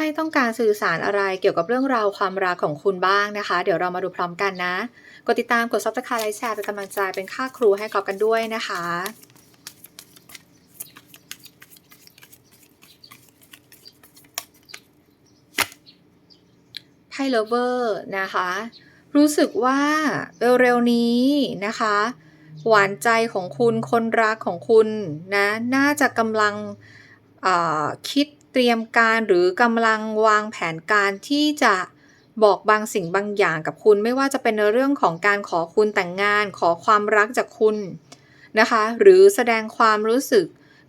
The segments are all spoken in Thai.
พ่ต้องการสื่อสารอะไรเกี่ยวกับเรื่องราวความรักของคุณบ้างนะคะ เดี๋ยวเรามาดูพร้อมกันนะ กดติดตามกด subscribe ไลค์แชร์เป็นกำลังใจเป็นค่าครูให้กอบกันด้วยนะคะไพ่เลเวอร์นะคะ รู้สึกว่าเร็วๆนี้นะคะ หวานใจของคุณคนรักของคุณนะ น่าจะกำลังคิด ตรียมการหรือกำลังวางแผนการที่จะบอกบางสิ่งบางอย่างกับคุณ ไม่ว่าจะเป็นในเรื่องของการขอคุณแต่งงาน ขอความรักจากคุณนะคะ หรือแสดงความรู้สึก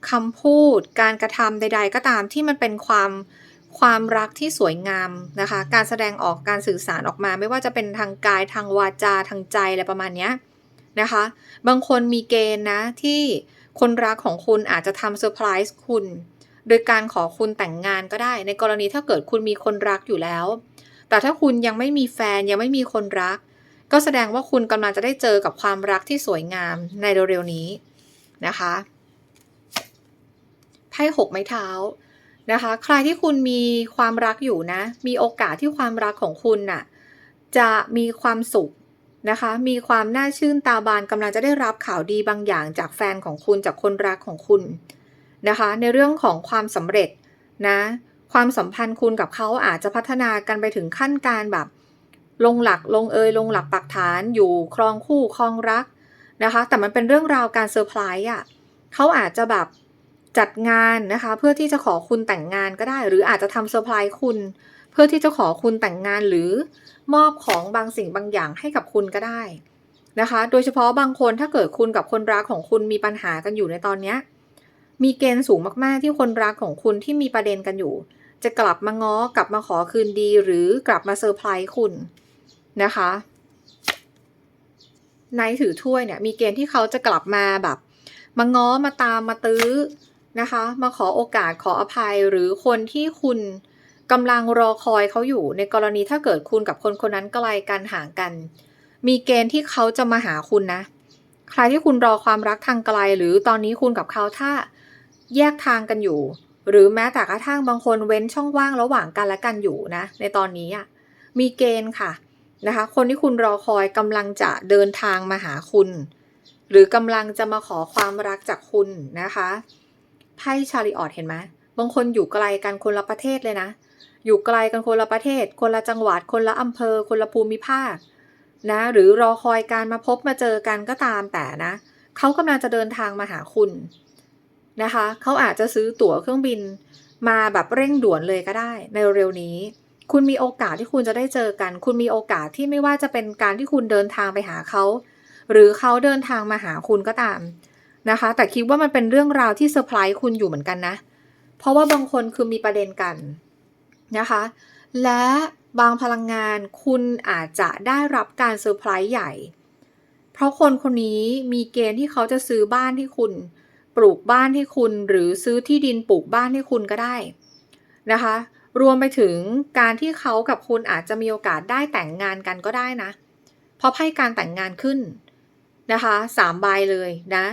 คำพูด การกระทำใด ๆ ก็ตามที่มันเป็นความความรักที่สวยงามนะคะ การแสดงออกการสื่อสารออกมา ไม่ว่าจะเป็นทางกายทางวาจาทางใจอะไรประมาณนี้นะคะ บางคนมีเกณฑ์นะที่คนรักของคุณอาจจะทำเซอร์ไพรส์คุณ โดยการขอคุณแต่งงานก็ได้ ในกรณีถ้าเกิดคุณมีคนรักอยู่แล้ว แต่ถ้าคุณยังไม่มีแฟนยังไม่มีคนรัก ก็แสดงว่าคุณกำลังจะได้เจอกับความรักที่สวยงามในเร็วๆนี้นะคะไพ่หกไม้เท้านะคะ ใครที่คุณมีความรักอยู่นะ มีโอกาสที่ความรักของคุณน่ะจะมีความสุขนะคะ มีความน่าชื่นตาบานกำลังจะได้รับข่าวดีบางอย่างจากแฟนของคุณจากคนรักของคุณ นะคะ ในเรื่องของความสำเร็จนะ ความสัมพันธ์คุณกับเขาอาจจะพัฒนากันไปถึงขั้นการแบบ ลงหลักลงเอยลงหลักปักฐานอยู่ครองคู่ครองรักนะคะ แต่มันเป็นเรื่องราวการเซอร์ไพรส์อะเขาอาจจะแบบจัดงานนะคะ เพื่อที่จะขอคุณแต่งงานก็ได้ หรืออาจจะทำเซอร์ไพรส์คุณ เพื่อที่จะขอคุณแต่งงานหรือมอบของบางสิ่งบางอย่างให้กับคุณก็ได้นะคะ โดยเฉพาะบางคนถ้าเกิดคุณกับคนรักของคุณมีปัญหากันอยู่ในตอนเนี้ย มีเกณฑ์สูงมากๆที่คนรักของคุณที่มีประเด็นกันอยู่ จะกลับมาง้อกลับมาขอคืนดีหรือกลับมาเซอร์ไพรส์คุณนะคะนท์ถือถ้วยเนี่ยมีเกณฑ์ที่เขาจะกลับมาแบบ มาง้อมาตามมาตื้อนะคะ มาขอโอกาสขออภัยหรือคนที่คุณกำลังรอคอยเขาอยู่ ในกรณีถ้าเกิดคุณกับคนคนนั้นไกลกันห่างกัน มีเกณฑ์ที่เขาจะมาหาคุณนะ ใครที่คุณรอความรักทางไกล หรือตอนนี้คุณกับเขาถ้า แยกทางกันอยู่ หรือแม้แต่กระทั่งบางคนเว้นช่องว่างระหว่างกันและกันอยู่นะ ในตอนนี้อะมีเกณฑ์ค่ะนะคะ คนที่คุณรอคอยกำลังจะเดินทางมาหาคุณ หรือกำลังจะมาขอความรักจากคุณนะคะไพ่ชาริออตเห็นไหมบางคนอยู่ไกลกันคนละประเทศเลยนะ อยู่ไกลกันคนละประเทศ คนละจังหวัด คนละอำเภอ คนละภูมิภาคนะหรือรอคอยการมาพบมาเจอกันก็ตามแต่นะ เขากำลังจะเดินทางมาหาคุณ นะคะ เขาอาจจะซื้อตั๋วเครื่องบินมาแบบเร่งด่วนเลยก็ได้ ในเร็วนี้ คุณมีโอกาสที่คุณจะได้เจอกัน คุณมีโอกาสที่ไม่ว่าจะเป็นการที่คุณเดินทางไปหาเขา หรือเขาเดินทางมาหาคุณก็ตามนะคะ แต่คิดว่ามันเป็นเรื่องราวที่เซอร์ไพรส์คุณอยู่เหมือนกันนะ เพราะว่าบางคนคือมีประเด็นกันนะคะ และบางพลังงานคุณอาจจะได้รับการเซอร์ไพรส์ใหญ่ เพราะคนคนนี้มีเกณฑ์ที่เขาจะซื้อบ้านให้คุณ ปลูกบ้านให้คุณหรือซื้อที่ดินปลูกบ้านให้คุณก็ได้นะคะ รวมไปถึงการที่เขากับคุณอาจจะมีโอกาสได้แต่งงานกันก็ได้นะ เพราะไพ่การแต่งงานขึ้นนะคะสามใบเลยนะ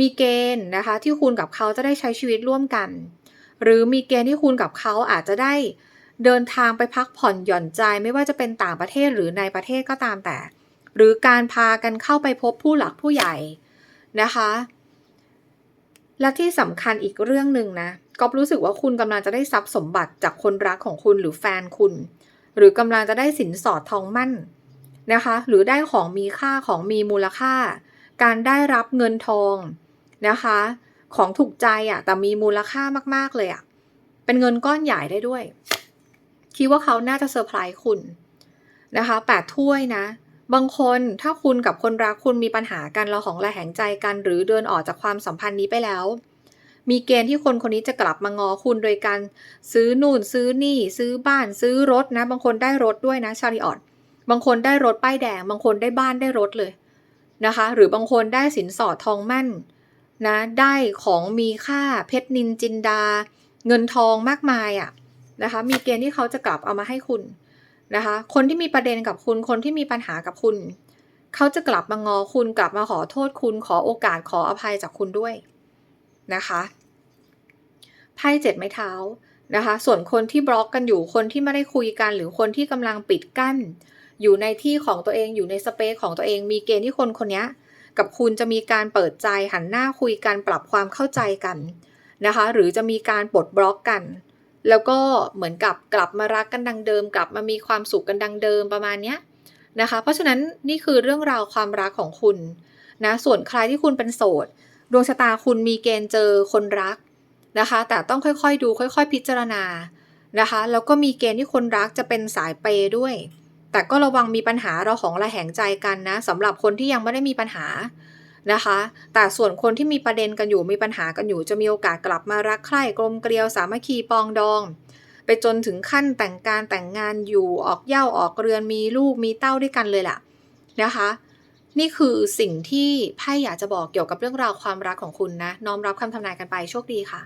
มีเกณฑ์นะคะที่คุณกับเขาจะได้ใช้ชีวิตร่วมกัน หรือมีเกณฑ์ที่คุณกับเขาอาจจะได้เดินทางไปพักผ่อนหย่อนใจไม่ว่าจะเป็นต่างประเทศหรือในประเทศก็ตามแต่ หรือการพากันเข้าไปพบผู้หลักผู้ใหญ่นะคะ และที่สำคัญอีกเรื่องหนึ่งนะก็รู้สึกว่าคุณกำลังจะได้ทรัพย์สมบัติจากคนรักของคุณหรือแฟนคุณ หรือกำลังจะได้สินสอดทองมั่นนะคะ หรือได้ของมีค่าของมีมูลค่า การได้รับเงินทองนะคะ ของถูกใจอะ่ะแต่มีมูลค่ามาก ๆ เลยอะ่ะเป็นเงินก้อนใหญ่ได้ด้วย คิดว่าเขาน่าจะเซอร์ไพรส์คุณนะคะแปดถ้วยนะ บางคนถ้าคุณกับคนรักคุณมีปัญหากันเราของระแหงใจกัน หรือเดินออกจากความสัมพันธ์นี้ไปแล้ว มีเกณฑ์ที่คนคนนี้จะกลับมางอคุณโดยการซื้อนู่นซื้อนี่ ซื้อบ้านซื้อรถนะ บางคนได้รถด้วยนะชาริออตบางคนได้รถป้ายแดง บางคนได้บ้านได้รถเลยนะคะ หรือบางคนได้สินสอดทองมั่นนะได้ของมีค่าเพชรนินจินดา เงินทองมากมายอะ่ะนะคะ มีเกณฑ์ที่เขาจะกลับเอามาให้คุณ นะคะ คนที่มีประเด็นกับคุณ คนที่มีปัญหากับคุณ เขาจะกลับมางอคุณกลับมาขอโทษคุณ ขอโอกาสขออภัยจากคุณด้วยนะคะไพ่เจ็ดไม้เท้านะคะ ส่วนคนที่บล็อกกันอยู่คนที่ไม่ได้คุยกัน หรือคนที่กำลังปิดกั้น อยู่ในที่ของตัวเองอยู่ในสเปซของตัวเอง มีเกณฑ์ที่คนคนนี้กับคุณจะมีการเปิดใจหันหน้าคุยกันปรับความเข้าใจกันนะคะ หรือจะมีการปลดบล็อกกัน แล้วก็เหมือนกับกลับมารักกันดังเดิม กลับมามีความสุขกันดังเดิมประมาณเนี้ยนะคะ เพราะฉะนั้นนี่คือเรื่องราวความรักของคุณนะส่วนใครที่คุณเป็นโสดดวงชะตาคุณมีเกณฑ์เจอคนรักนะคะ แต่ต้องค่อยๆดูค่อย ๆ พิจารณานะคะแล้วก็มีเกณฑ์ที่คนรักจะเป็นสายเปย์ด้วย แต่ก็ระวังมีปัญหาเราของระแหงใจกันนะสำหรับคนที่ยังไม่ได้มีปัญหา นะคะ แต่ส่วนคนที่มีประเด็นกันอยู่มีปัญหากันอยู่จะมีโอกาสกลับมารักใคร่กลมเกลียวสามัคคีปองดอง ไปจนถึงขั้นแต่งการแต่งงานอยู่ออกเย้าออกเรือนมีลูกมีเต้าด้วยกันเลยล่ะนะคะ นี่คือสิ่งที่ไพ่อยากจะบอกเกี่ยวกับเรื่องราวความรักของคุณนะน้อมรับคำทำนายกันไปโชคดีค่ะ